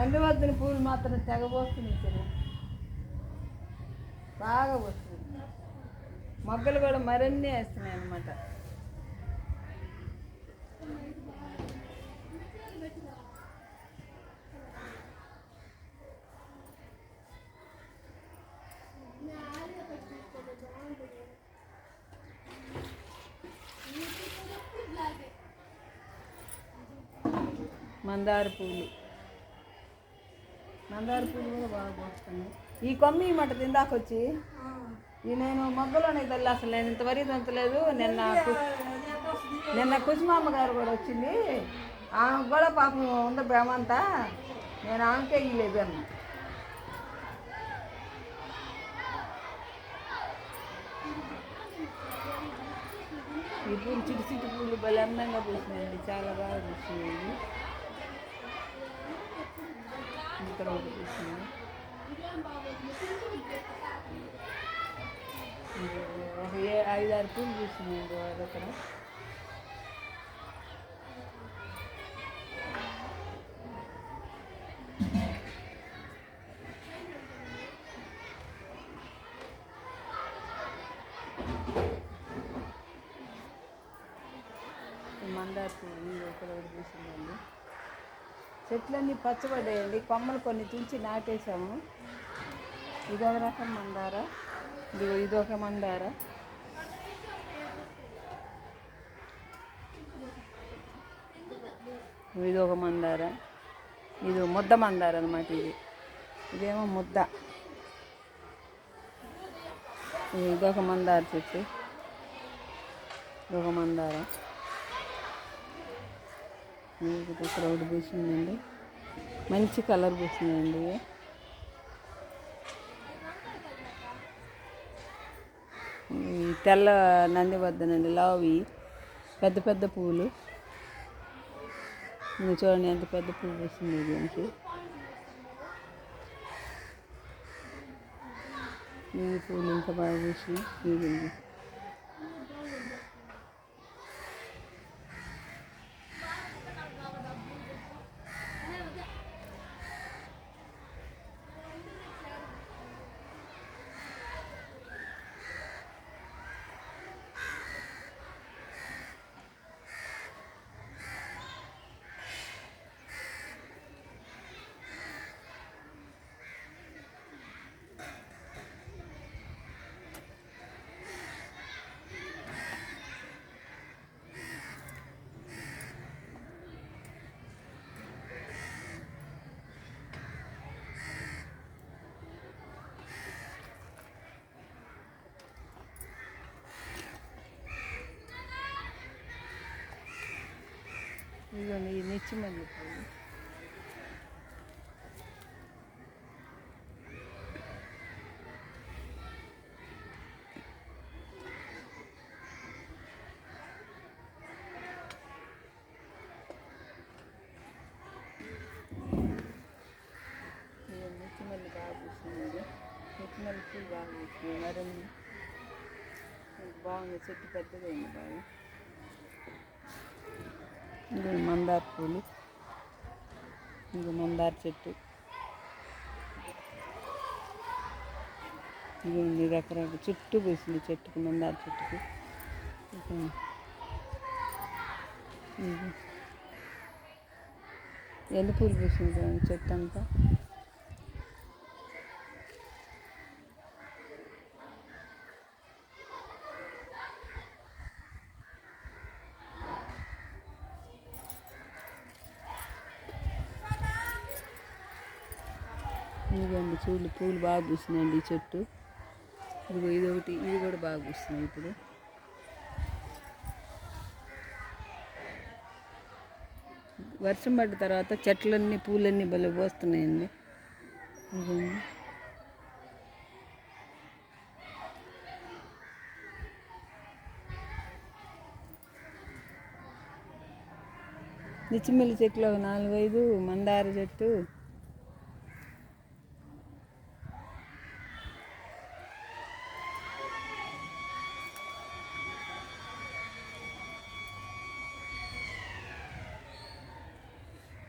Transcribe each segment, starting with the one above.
నందివర్ధన పూలు మాత్రం తెగ పోస్తుంది చెల్లి బాగా వస్తుంది మొగ్గలు కూడా మరిన్ని వేస్తున్నాయి అన్నమాట. మందార పూలు. మందార పూలు కూడా బాగా పోస్తున్నాయి ఈ కొమ్మి మట తిందాకొచ్చి ఈ నేను మొగ్గలోనే తల్లి అసలు నేను ఇంతవరకు దంతలేదు నిన్న నిన్న కుసుమామ్మ గారు కూడా వచ్చింది. ఆమె కూడా పాపం ఉంది భ్రమంతా నేను ఆమెకే ఇల్లేదు ఈ పూలు చిటి చిటి పూలు భలే అందంగా పూసినాయండి. చాలా బాగా పూసినాయి. ఇక్కడ ఒకటి పూసింది ఐదారు ఏ ఐదు ఆరు పూలు పూసినాయండి అదొకర మందార పువ్వు ఇక్కడ ఒకటి పూసిందండి చెట్లన్నీ పచ్చబడ్డాయండి. కొమ్మలు కొన్ని తుంచి నాటేసాము ఇదొక రకం మందార. ఇదిగో ఇదొక మందార. ఇదొక మందార. ఇది ముద్ద మందార అనమాట ఇది. ఇదేమో ముద్ద. ఇదొక మందార చెట్టు. ఇదొక మందార. ఇది ఇక్కడ పూసిందండి మంచి కలర్ పూసిందండి తెల్ల నంది వద్దనండి లావి పెద్ద పెద్ద పువ్వులు ఇది చూడండి ఎంత పెద్ద పువ్వు పూసింది దీనికి ఈ పూలు ఇంకా బాగా పూసినాయి ఇదిగోండి ఈ నిచ్చి మల్లె పువ్వు ఇదిగో నిచ్చి మల్లె బాగా పూసింది నిచ్చి మల్లె పువ్వు బాగా పూసింది మరిన్ని బాగుంది చెట్టు పెద్దదైంది బాగా ఇది మందార పూలు. ఇది మందార చెట్టు. ఇది రకరకాల చుట్టూ పూసింది చెట్టుకి మందార చెట్టుకి. ఎన్ని పూలు పూసింది చెట్టు అంతా? పూలు పూలు బాగా పూసినాయండి ఈ చెట్టు. ఇదిగో ఇది ఒకటి ఇది కూడా బాగా పూస్తున్నాయి ఇప్పుడు. వర్షం పడ్డ తర్వాత చెట్లన్నీ పూలన్నీ భలే పోస్తున్నాయండి. ఇదిగోండి నిచ్చిమిల్లి చెట్లు ఒక నాలుగైదు మందార చెట్టు.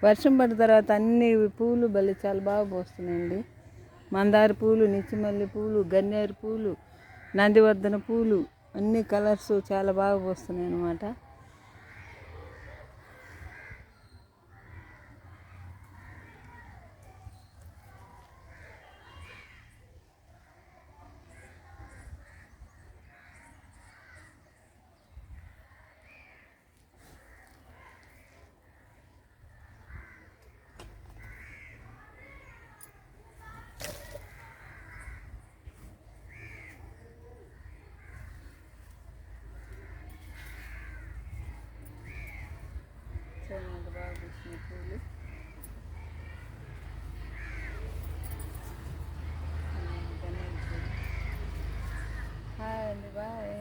వర్షం పడిన తర్వాత అన్ని పూలు బలి చాలా బాగా పోస్తున్నాయండి. మందార పూలు నిచ్చిమల్లి పూలు గన్నేరు పూలు నందివర్ధన పూలు అన్ని కలర్స్ చాలా బాగా పోస్తున్నాయి అన్నమాట చూడండి ఎంత బాగా పూసినాయి పూలు హాయ్ అండి బాయ్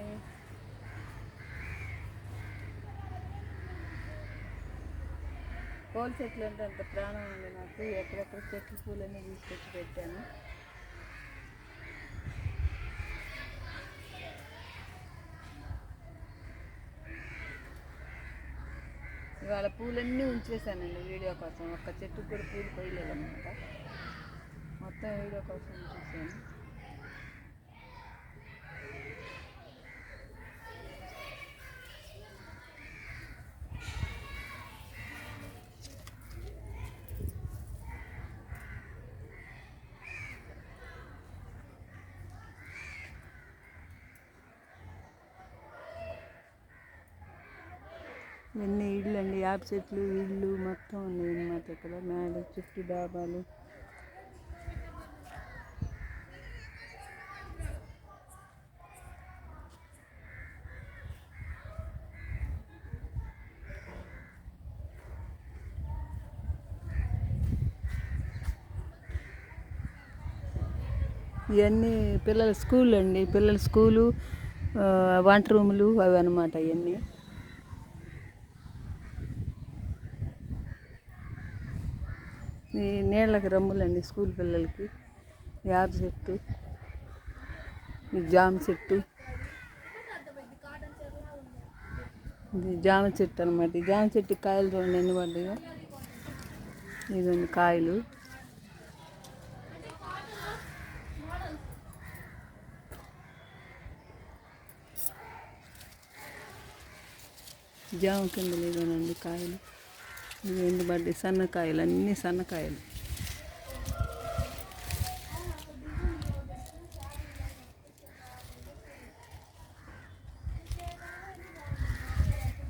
పూల చెట్లు అంటే అంత ప్రాణం ఉంది నాకు. ఎక్కడెక్కడ చెట్లు పూలన్నీ తీసుకొచ్చి పెట్టాను. ఇవాళ పూలన్నీ ఉంచేసానండి వీడియో కోసం. ఒక్క చెట్టు కూడా పూలు కొయ్యలేదన్నమాట. మొత్తం వీడియో కోసం ఉంచేసాను ఇవన్నీ ఇళ్ళు అండి యాప్ చెట్లు ఇళ్ళు మొత్తం ఉన్నాయి అన్నమాట ఇక్కడ. మేడ చుట్టూ డాబాలు. ఇవన్నీ పిల్లల స్కూల్ అండి. పిల్లల స్కూలు వంట రూములు అవి అనమాట ఇవన్నీ. ఈ నీళ్ళకి రమ్ములండి స్కూల్ పిల్లలకి. యాప చెట్టు ఈ జామ చెట్టు ఇది జామ చెట్టు అనమాట ఈ జామ చెట్టు కాయలు చూడండి ఎన్ని పడ్డాయో. ఇదండి కాయలు. జామ కింద లేదనండి కాయలు. ఇవి ఎండు సన్నకాయలు అన్నీ సన్నకాయలు.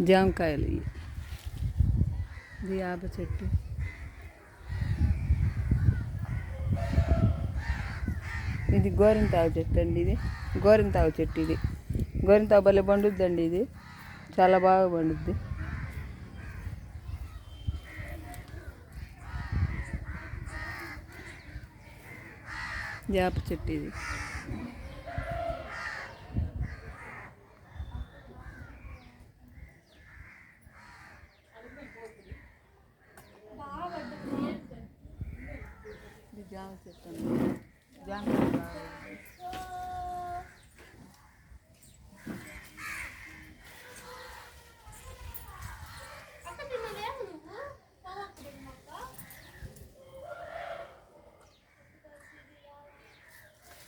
జామకాయలు ఇవి ఇది యాప చెట్టు. ఇది గోరింతాకు చెట్టు అండి ఇది. గోరింతావు చెట్టు ఇది. గోరింతాకు భలే పండుద్దండి ఇది. చాలా బాగా పండుద్ది. వేప చెట్టు ఇది. ఇది జామ చెట్టు అండి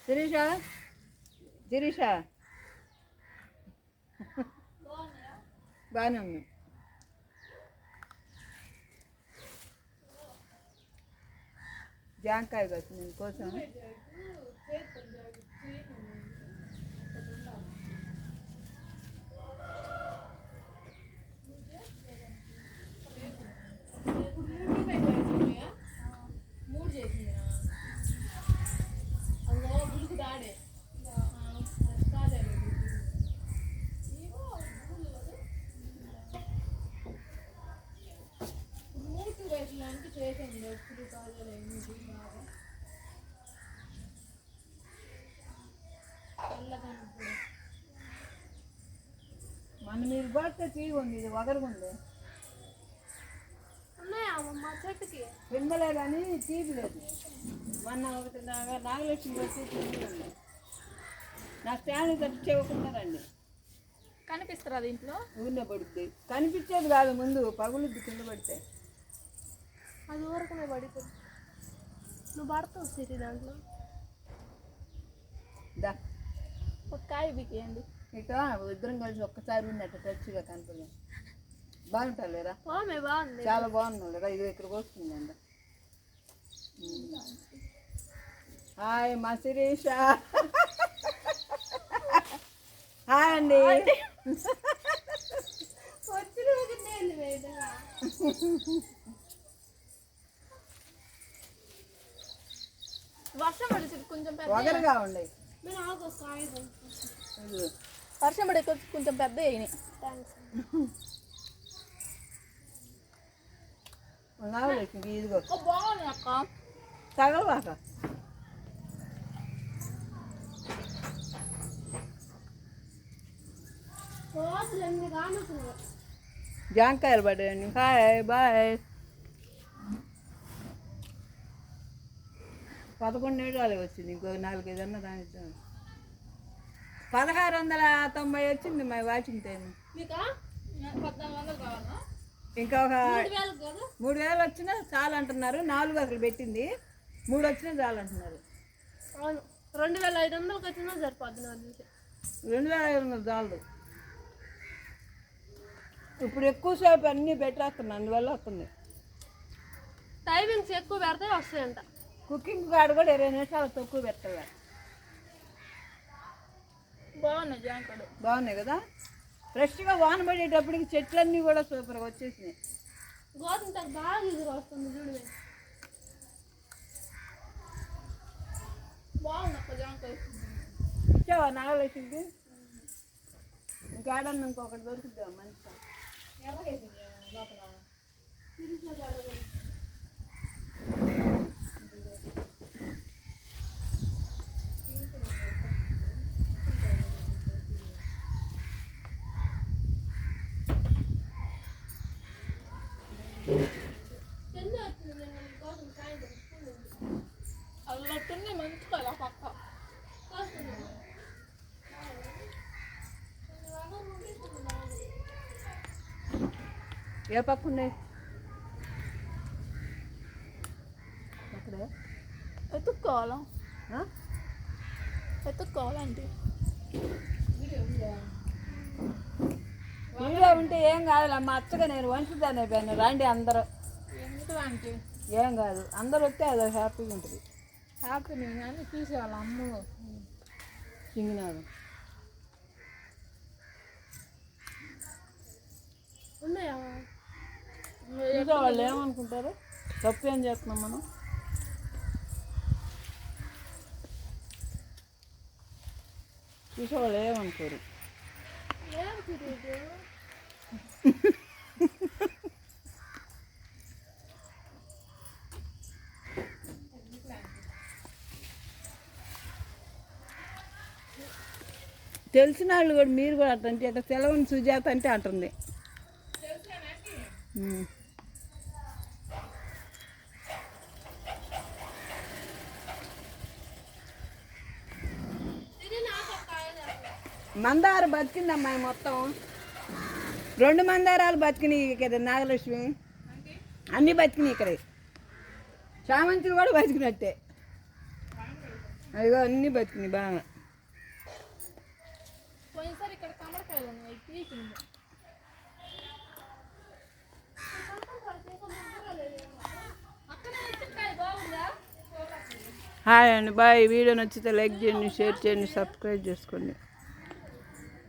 శిరీష శిరీష బాగానే ఉంది. జాంకాయ వచ్చి నేను కోసం మన మీరు పడితే తీగి ఉంది ఇది వగరుగుంది ఉన్నాయా మా చెట్టుకి పిందలే కానీ తీపి లేదు. మొన్న ఒకటి నాగ నాగలక్ష్మి వచ్చి తీపి నా స్టాండ్ తట్టి చెవకున్నారండి కనిపిస్తారా దీంట్లో? ఊరినే పడుద్ది కనిపించేది కాదు ముందు పగులుద్ది కింద పడితే. అది ఊరకనే పడిపోతుంది నువ్వు పడతావు సిరి దాంట్లో? దా. కాయ బికేయండి ఇక ఇద్దరం కలిసి ఒక్కసారి ఉన్నట్టు టచ్గా కనపడలేదు బాగుంటుంది లేరా? పోమే బాగుంది. చాలా బాగుంది కదా ఇది ఇక్కడికి వస్తుంది అంట హాయ్ మా శిరీష హాయ్ అండి వర్షం పడుతుంది కొంచెం వగరుగా ఉండే. వర్షం పడే కొంచెం పెద్ద అయినాయి. ఇదిగో. బాగుంది అక్క. తగలవాక జాంకాయలు పడ్డాయండి. Hi bye. పదకొండు నిమిషాలు వచ్చింది ఇంకో నాలుగైదు అన్న రానిద్దాం. పదహారు వందల తొంభై వచ్చింది మా వాచింగ్ టైం ఇంకా ఒక మూడు వేలు వచ్చినా చాలు అంటున్నారు నాలుగు అసలు పెట్టింది. మూడు వచ్చినా చాలు అంటున్నారు రెండు వేల ఐదు వందలకి వచ్చినా సరిపోద్ది రెండు వేల ఐదు వందలు చాలు ఇప్పుడు ఎక్కువసేపు అన్నీ పెట్టేస్తున్నాను అందువల్ల వస్తుంది. టైమింగ్స్ ఎక్కువ పెడితే వస్తాయంట. కుకింగ్ కాడ కూడా ఇరవై నిమిషాలు తక్కువ పెట్టాలి బాగున్నాయి జాంకడు బాగున్నాయి కదా? ఫ్రెష్గా వాన పడేటప్పటికి చెట్లన్నీ కూడా సూపర్గా వచ్చేసినాయి. గోధుమ బాగా ఎదురు వస్తుంది చూడు. బాగుంది జాంకాయ ఇచ్చావా నాగలక్ష్మికి? ఇంకేడన్నా ఇంకొకటి దొరుకుద్దా మంచిగా? కింద వచ్చింది నేను గోధుమ కాయ అల్లట్టున్నాయి మంచి కాయ ఆ పక్క కాస్తుంది. ఏ పక్క ఉన్నాయి అక్కడే ఎత్తుక్కోవాలా? ఆ? ఎత్తుక్కోవాలంటే. వీడియో ఉంటే ఏం కాదులే మా అచ్చగా నేను వంచుదాన్ని అయిపోయాను రండి అందరూ. ఏం కాదు అందరూ వస్తే అది హ్యాపీగా ఉంటుంది. హ్యాపీ నేను కానీ చూసేవాళ్ళ అమ్మ. సింగినాడు ఉన్నాయా? ఇంకా వాళ్ళు ఏమనుకుంటారు? తప్పు ఏం చేస్తున్నాం మనం? చూసేవాళ్ళు ఏమనుకోరు? తెలిసిన వాళ్ళు కూడా మీరు కూడా అట్టంటే ఇక సెలవుని సుజాత అంటే అంటుంది ఉమ్. ఇది నాకు కాయ మందార బతికింది అమ్మాయి మొత్తం. రెండు మందారాలు బతికినాయి కదా నాగలక్ష్మి. అన్నీ బతికినాయి ఇక్కడ. చామంతులు కూడా బతికినట్టే. అదిగో అన్నీ బతికినాయి బాగా. హాయ్ అండి బాయ్. వీడియో నచ్చితే లైక్ చేయండి షేర్ చేయండి సబ్స్క్రైబ్ చేసుకోండి.